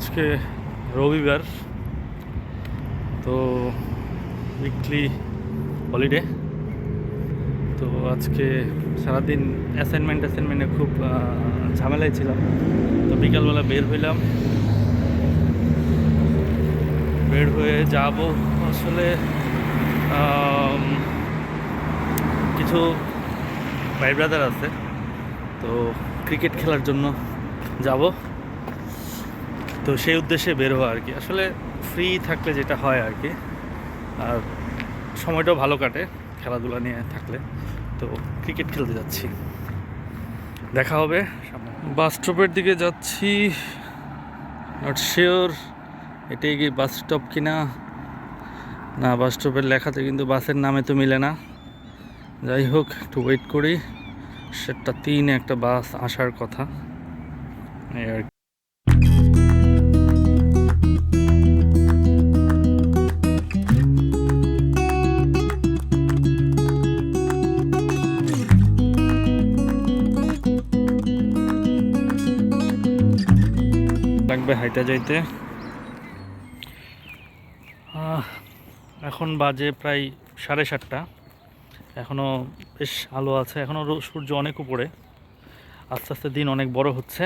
আজকে রবিবার, তো উইকলি হলিডে তো আজকে সারাদিন অ্যাসাইনমেন্ট অ্যাসাইনমেন্টে খুব ঝামেলায় ছিলাম। তো বিকালবেলা বের হইলাম। বের হয়ে যাব আসলে কিছু ভাই ব্রাদার আছে, তো ক্রিকেট খেলার জন্য যাব। তো সেই উদ্দেশ্যে বের হওয়া আর কি। আসলে ফ্রি থাকলে যেটা হয় আর কি, আর সময়টাও ভালো কাটে খেলাধুলা নিয়ে থাকলে। তো ক্রিকেট খেলতে যাচ্ছি। দেখা হবে। বাস স্টপের দিকে যাচ্ছি। নট শিওর এটাই কি বাস স্টপ কিনা। না, বাস স্টপের লেখাতে কিন্তু বাসের নামে তো মিলে না। যাই হোক, একটু ওয়েট করি। সেটা তিন একটা বাস আসার কথা। এই আর লাগবে হাইটা যাইতে। এখন বাজে প্রায় সাড়ে সাতটা। এখনও বেশ আলো আছে এখনও সূর্য অনেক উপরে। আস্তে আস্তে দিন অনেক বড় হচ্ছে।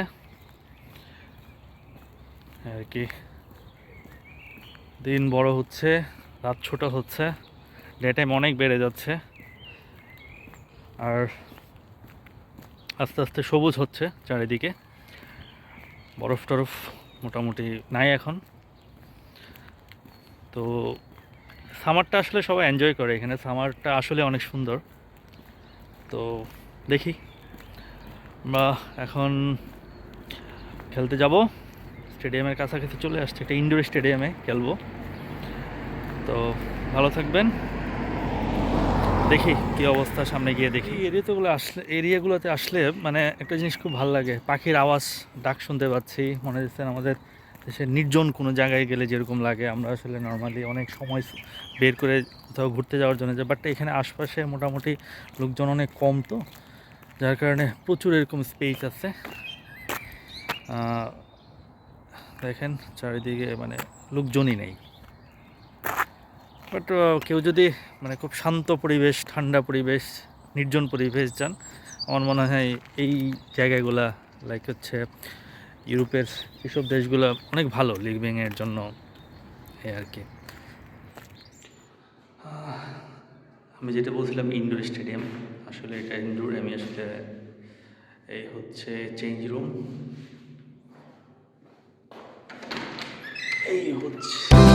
আর কি। দিন বড় হচ্ছে, রাত ছোট হচ্ছে ডে টাইম অনেক বেড়ে যাচ্ছে। আর আস্তে আস্তে সবুজ হচ্ছে চারিদিকে। বরফ টরফ মোটামুটি নাই এখন। তো সামারটা আসলে সবাই এনজয় করে, এখানে সামারটা আসলে অনেক সুন্দর। তো দেখি, আমরা এখন খেলতে যাব। স্টেডিয়ামের কাছাকাছি চলে আসছে, একটা ইনডোর স্টেডিয়ামে খেলব। তো ভালো থাকবেন। দেখি কি অবস্থা, সামনে গিয়ে দেখি। এরিয়াতেগুলো আসলে, এরিয়াগুলোতে আসলে মানে একটা জিনিস খুব ভালো লাগে। পাখির আওয়াজ, ডাক শুনতে পাচ্ছি। মনে হচ্ছে আমাদের দেশের নির্জন কোনো জায়গায় গেলে যেরকম লাগে। আমরা আসলে নর্মালি অনেক সময় বের করে কোথাও ঘুরতে যাওয়ার জন্য যাই। বাট এখানে আশপাশে মোটামুটি লোকজন অনেক কম তো। যার কারণে প্রচুর এরকম স্পেস আছে। দেখেন, চারিদিকে মানে লোকজনই নেই। বাট কেউ যদি মানে খুব শান্ত পরিবেশ, ঠান্ডা পরিবেশ, নির্জন পরিবেশ যান আমার মনে হয় এই জায়গাগুলা লাইক হচ্ছে ইউরোপের এসব দেশগুলো অনেক ভালো লিভিংয়ের জন্য এই আর কি। আমি যেটা বলছিলাম ইনডোর স্টেডিয়াম আসলে এটা ইনডোর আমি আসলে এই হচ্ছে চেঞ্জ রুম এই হচ্ছে